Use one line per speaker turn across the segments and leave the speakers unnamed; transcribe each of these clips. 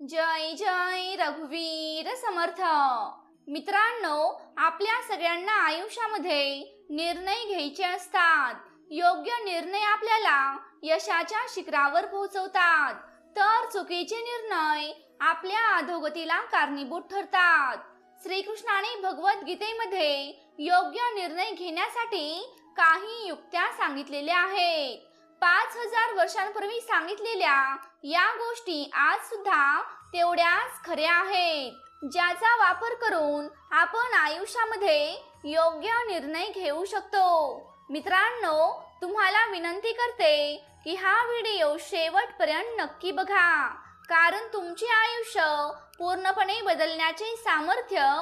जय जय रघुवीर समर्थ. मित्रांनो आपल्या सगळ्यांना आयुष्यामध्ये निर्णय घ्यायचे असतात. योग्य निर्णय आपल्याला यशाच्या शिखरावर पोहोचवतात. तर चुकीचे निर्णय आपल्या अधोगतीला कारणीभूत ठरतात. श्रीकृष्णाने भगवद्गीतेमध्ये योग्य निर्णय घेण्यासाठी काही युक्त्या सांगितलेल्या आहेत. पाच हजार वर्षांपूर्वी सांगितलेल्या या गोष्टी आज सुद्धा तेवढ्याच खऱ्या आहेत ज्याचा वापर करून आपण आयुष्यामध्ये योग्य निर्णय घेऊ शकतो. मित्रांनो तुम्हाला विनंती करते की हा व्हिडिओ शेवटपर्यंत नक्की बघा कारण तुमचे आयुष्य पूर्णपणे बदलण्याचे सामर्थ्य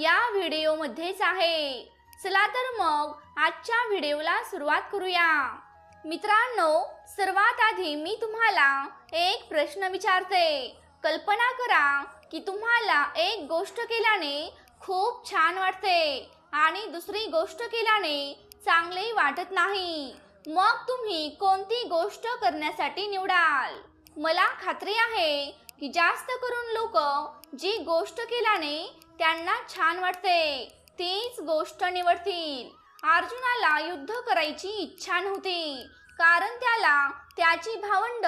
या व्हिडिओमध्येच आहे. चला तर मग आजच्या व्हिडिओला सुरुवात करूया. मित्रांनो सर्वात आधी मी तुम्हाला एक प्रश्न विचारते. कल्पना करा की तुम्हाला एक गोष्ट केल्याने खूप छान वाटते आणि दुसरी गोष्ट केल्याने चांगले वाटत नाही. मग तुम्ही कोणती गोष्ट करण्यासाठी निवडाल? मला खात्री आहे की जास्त करून लोक जी गोष्ट केल्याने त्यांना छान वाटते तीच गोष्ट निवडतील. अर्जुनाला युद्ध करायची इच्छा नव्हती. कारण त्याला त्याची भावंड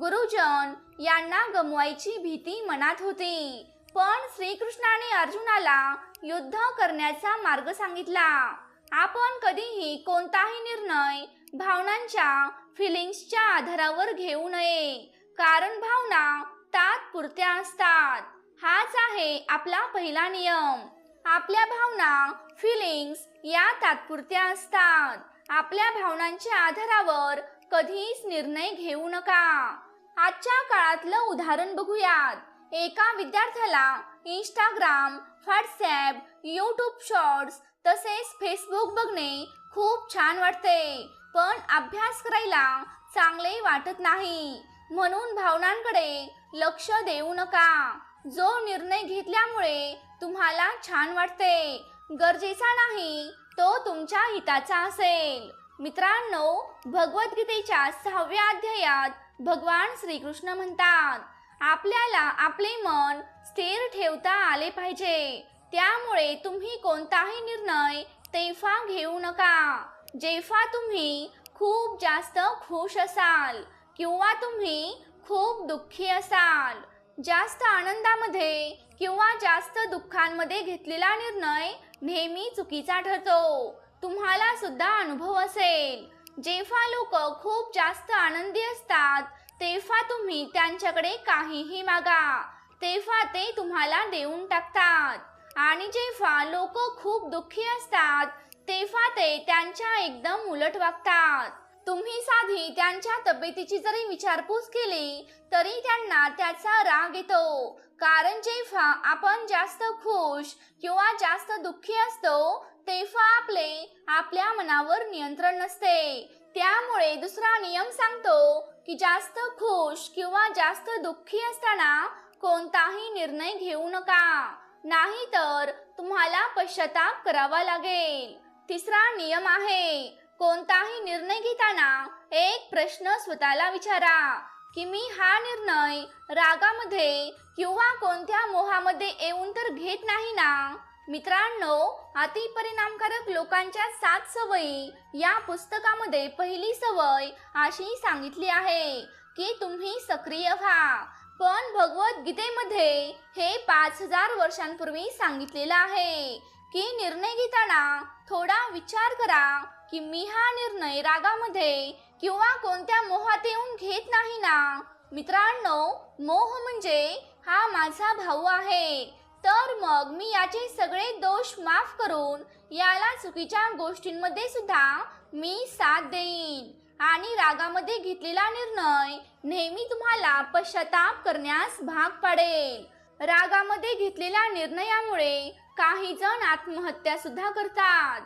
गुरुजन यांना गमवायची भीती मनात होती. पण श्रीकृष्णाने अर्जुनाला युद्ध करण्याचा मार्ग सांगितला. आपण कधीही कोणताही निर्णय भावनांच्या फिलिंग्सच्या आधारावर घेऊ नये. कारण भावना तात्पुरत्या असतात. हाच आहे आपला पहिला नियम. आपल्या भावना फिलिंग्स या तात्पुरत्या असतात. आपल्या भावनांच्या आधारावर कधीच निर्णय घेऊ नका. आजच्या काळातलं उदाहरण बघूयात. एका विद्यार्थ्याला इंस्टाग्राम व्हॉट्सॲप यूट्यूब शॉर्ट्स तसेच फेसबुक बघणे खूप छान वाटते. पण अभ्यास करायला चांगले वाटत नाही. म्हणून भावनांकडे लक्ष देऊ नका. जो निर्णय घेतल्यामुळे तुम्हाला छान वाटते गरजेचा नाही तो तुमच्या हिताचा असेल. मित्रांनो भगवद्गीतेच्या सहाव्या अध्यायात भगवान श्रीकृष्ण म्हणतात आपल्याला आपले मन स्थिर ठेवता आले पाहिजे. त्यामुळे तुम्ही कोणताही निर्णय तेव्हा घेऊ नका. जेव्हा तुम्ही खूप जास्त खुश असाल किंवा तुम्ही खूप दुःखी असाल जास्त आनंदामध्ये किंवा जास्त दुःखांमध्ये घेतलेला निर्णय नेहमी चुकीचा ठरतो. तुम्हाला सुद्धा अनुभव असेल. जेव्हा लोक खूप जास्त आनंदी असतात तेव्हा तुम्ही त्यांच्याकडे काहीही मागा. तेव्हा ते तुम्हाला देऊन टाकतात. आणि जेव्हा लोक खूप दुःखी असतात तेव्हा ते त्यांच्या एकदम उलट वागतात. तुम्ही साधी त्यांच्या तब्येतीची जरी विचारपूस केली तरी त्यांना त्याचा राग येतो. कारण जेव्हा आपण जास्त खुश किंवा जास्त दुःखी असतो तेव्हा आपले आपल्या मनावर नियंत्रण नसते. त्यामुळे दुसरा नियम सांगतो की जास्त खुश किंवा जास्त दुःखी असताना कोणताही निर्णय घेऊ नका. नाहीतर तुम्हाला पश्चाताप करावा लागेल. तिसरा नियम आहे कोणताही निर्णय घेताना एक प्रश्न स्वतःला विचारा की मी हा निर्णय रागामध्ये किंवा कोणत्या मोहामध्ये येऊन तर घेत नाही ना? मित्रांनो अति परिणामकारक लोकांच्या सात सवयी या पुस्तकामध्ये पहिली सवय अशी सांगितली आहे की तुम्ही सक्रिय व्हा. पण भगवद्गीतेमध्ये हे पाच हजार वर्षांपूर्वी सांगितलेलं आहे की निर्णय घेताना थोडा विचार करा की मी हा निर्णय रागामध्ये किंवा कोणत्या मोहात येऊन घेत नाही ना. मित्रांनो मोह म्हणजे हा माझा भाऊ आहे. तर मग मी याचे सगळे दोष माफ करून याला चुकीच्या गोष्टींमध्ये सुद्धा मी साथ देईन. आणि रागामध्ये घेतलेला निर्णय नेहमी तुम्हाला पश्चाताप करण्यास भाग पाडेल. रागामध्ये घेतलेल्या निर्णयामुळे काही जण आत्महत्या सुद्धा करतात.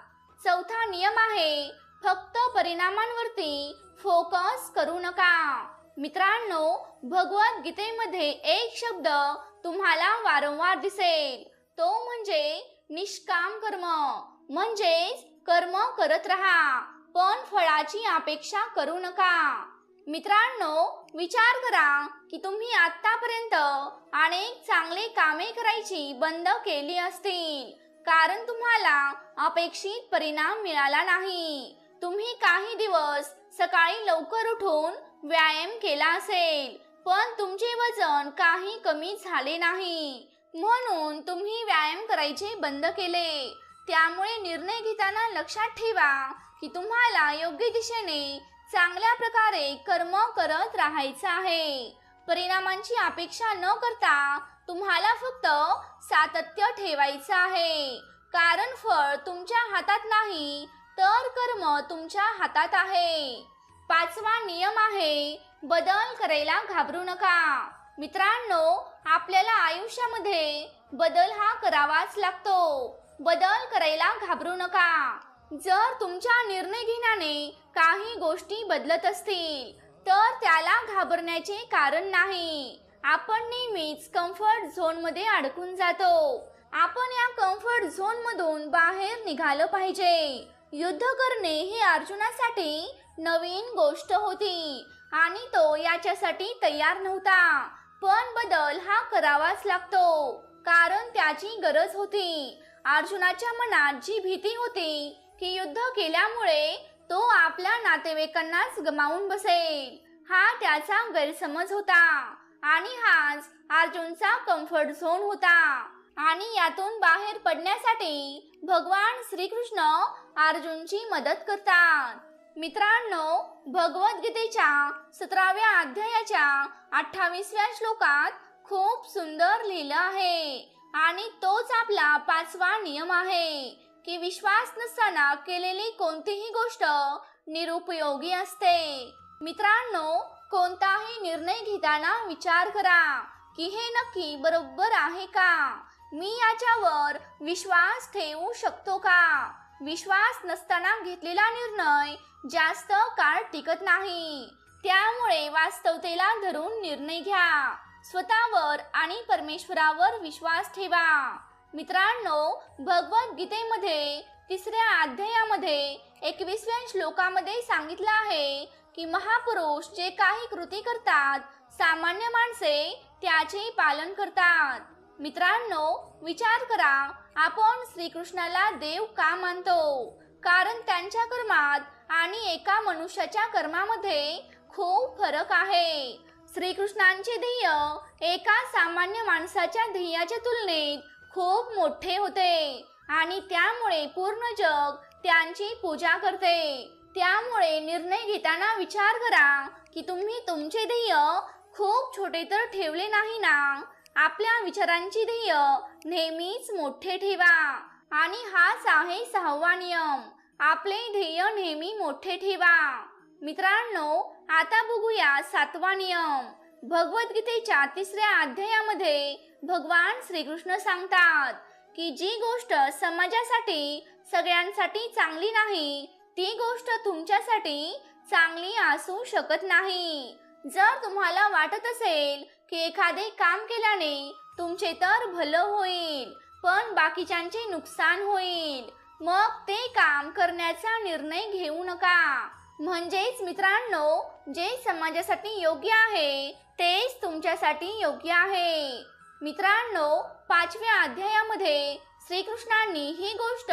नियम आहे. फक्त परिणामांवरती फोकस करू नका. मित्रांनो भगवद्गीतेमध्ये एक शब्द तुम्हाला वारंवार दिसेल. तो म्हणजे निष्काम कर्म. म्हणजेच कर्म करत राहा पण फळाची अपेक्षा करू नका. मित्रांनो विचार करा की तुम्ही आतापर्यंत अनेक चांगले कामे करायची बंद केली असतील. कारण तुम्हाला अपेक्षित परिणाम मिळाला नाही. तुम्ही काही दिवस सकाळी लवकर उठून व्यायाम केला असेल पण तुमचे वजन काही कमी झाले नाही. म्हणून तुम्ही व्यायाम करायचे बंद केले. त्यामुळे निर्णय घेताना लक्षात ठेवा की तुम्हाला योग्य दिशेने चांगल्या प्रकारे कर्म करत राहायचं आहे. परिणामांची अपेक्षा न करता तुम्हाला फक्त सातत्य ठेवायचं आहे. कारण फळ तुमच्या हातात नाही तर कर्म तुमच्या हातात आहे. पाचवा नियम आहे बदल करायला घाबरू नका. मित्रांनो आपल्याला आयुष्यामध्ये बदल हा करावाच लागतो. बदल करायला घाबरू नका. जर तुमच्या निर्णय घेण्याने काही गोष्टी बदलत असतील तर त्याला घाबरण्याचे कारण नाही. आपण नेहमीच कम्फर्ट झोनमध्ये अडकून जातो. आपण या कम्फर्ट झोनमधून बाहेर निघालं पाहिजे. युद्ध करणे ही अर्जुनासाठी नवीन गोष्ट होती आणि तो याच्यासाठी तयार नव्हता. पण बदल हा करावाच लागतो. कारण त्याची गरज होती. अर्जुनाच्या मनात जी भीती होती की युद्ध केल्यामुळे नातेवाईकांनाच गमावून बसेल. हा त्याचा गैरसमज होता. आणि हाच अर्जुनचा कम्फर्ट झोन होता. आणि यातून बाहेर पडण्यासाठी भगवान श्रीकृष्ण अर्जुनची मदत करतात. मित्रांनो भगवद्गीतेच्या सतराव्या अध्यायाच्या अठ्ठावीसव्या श्लोकात खूप सुंदर लिहिलं आहे. आणि तोच आपला पाचवा नियम आहे की विश्वास नसताना केलेली कोणतीही गोष्ट निरुपयोगी असते. मित्रांनो कोणताही निर्णय घेताना विचार करा की हे नक्की बरोबर आहे का? मी याच्यावर विश्वास ठेवू शकतो का? विश्वास नसताना घेतलेला निर्णय जास्त काळ टिकत नाही. त्यामुळे वास्तवतेला धरून निर्णय घ्या. स्वतःवर आणि परमेश्वरावर विश्वास ठेवा. मित्रांनो भगवद्गीतेमध्ये तिसऱ्या अध्यायामध्ये एकवीसव्या श्लोकामध्ये सांगितलं आहे की महापुरुष जे काही कृती करतात सामान्य माणसे त्याचे पालन करतात. मित्रांनो विचार करा आपण श्रीकृष्णाला देव का मानतो? कारण त्यांच्या कर्मात आणि एका मनुष्याच्या कर्मामध्ये खूप फरक आहे. श्रीकृष्णांचे ध्येय एका सामान्य माणसाच्या ध्येयाच्या तुलनेत खूप मोठे होते. आणि त्यामुळे पूर्ण जग त्यांची पूजा करते. त्यामुळे निर्णय घेताना विचार करा की तुम्ही तुमचे ध्येय खूप छोटे तर ठेवले नाही ना? आपल्या विचारांची ध्येय नेहमीच मोठे ठेवा. आणि हाच आहे सहावा नियम. आपले ध्येय नेहमी मोठे ठेवा. मित्रांनो आता बघूया सातवा नियम. भगवद्गीतेच्या तिसऱ्या अध्यायामध्ये भगवान श्रीकृष्ण सांगतात की जी गोष्ट समाजासाठी सगळ्यांसाठी चांगली नाही ती गोष्ट तुमच्यासाठी चांगली असू शकत नाही. जर तुम्हाला वाटत असेल की एखादे काम केल्याने तुमचे तर भलं होईल पण बाकीच्यांचे नुकसान होईल मग ते काम करण्याचा निर्णय घेऊ नका. म्हणजेच मित्रांनो जे समाजासाठी योग्य आहे तेच तुमच्यासाठी योग्य आहे. मित्रांनो पाचव्या अध्यायामध्ये श्रीकृष्णांनी ही गोष्ट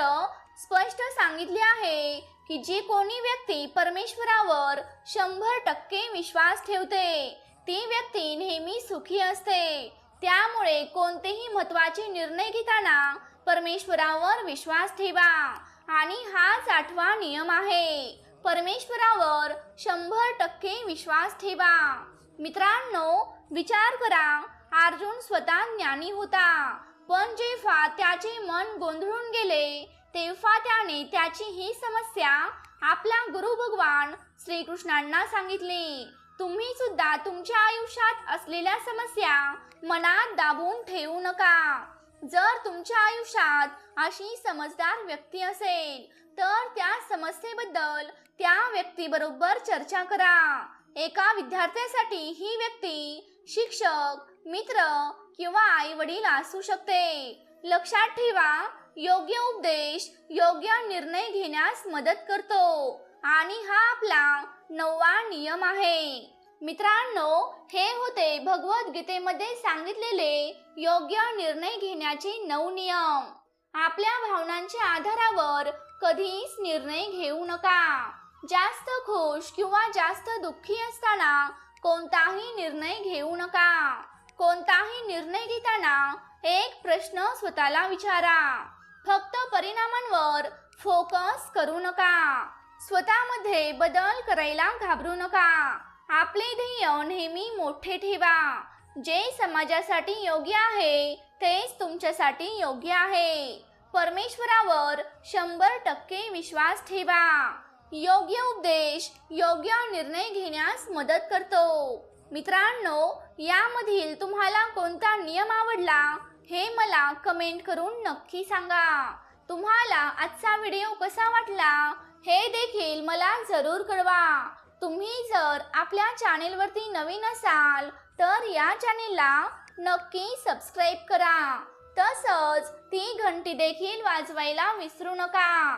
स्पष्ट सांगितली आहे की जी कोणी व्यक्ती परमेश्वरावर शंभर टक्के विश्वास ठेवते ती व्यक्ती नेहमी सुखी असते. त्यामुळे कोणतेही महत्त्वाचे निर्णय घेताना परमेश्वरावर विश्वास ठेवा. आणि हाच आठवा नियम आहे. परमेश्वरावर शंभर टक्के विश्वास ठेवा. मित्रांनो विचार करा अर्जुन स्वतः ज्ञानी होता. पण जेव्हा त्याचे मन गोंधळून गेले तेव्हा त्याने त्याची ही समस्या आपला गुरु भगवान श्रीकृष्णांना सांगितली. तुम्ही सुद्धा तुमच्या आयुष्यात असलेल्या समस्या मनात दाबून ठेवू नका. जर तुमच्या आयुष्यात अशी समजदार व्यक्ती असेल तर त्या समस्येबद्दल त्या व्यक्तीबरोबर चर्चा करा. एका विद्यार्थ्यासाठी ही व्यक्ती शिक्षक मित्र किंवा आई वडील असू शकते. लक्षात ठेवा योग्य उपदेश योग्य निर्णय घेण्यास मदत करतो आणि हा आपला नववा नियम आहे. मित्रांनो हे होते भगवद्गीतेमध्ये सांगितलेले योग्य निर्णय घेण्याचे नऊ नियम. आपल्या भावनांच्या आधारावर कधीच निर्णय घेऊ नका. जास्त खुश किंवा जास्त दुःखी असताना कोणताही निर्णय घेऊ नका. कोणताही निर्णय घेताना एक प्रश्न स्वतःला विचारा. फक्त परिणामांवर फोकस करू नका. स्वतःमध्ये बदल करायला घाबरू नका. आपले ध्येय नेहमी मोठे ठेवा. जे समाजासाठी योग्य आहे तेच तुमच्यासाठी योग्य आहे. परमेश्वरावर शंभर टक्के विश्वास ठेवा. योग्य उपदेश योग्य निर्णय घेण्यास मदत करतो. मित्रांनो यामधील तुम्हाला कोणता नियम आवडला हे मला कमेंट करून नक्की सांगा. तुम्हाला आजचा व्हिडिओ कसा वाटला हे देखील मला जरूर कळवा. तुम्ही जर आपल्या चॅनेलवरती नवीन असाल तर या चॅनेलला नक्की सबस्क्राईब करा. तसंच ती घंटी देखील वाजवायला विसरू नका.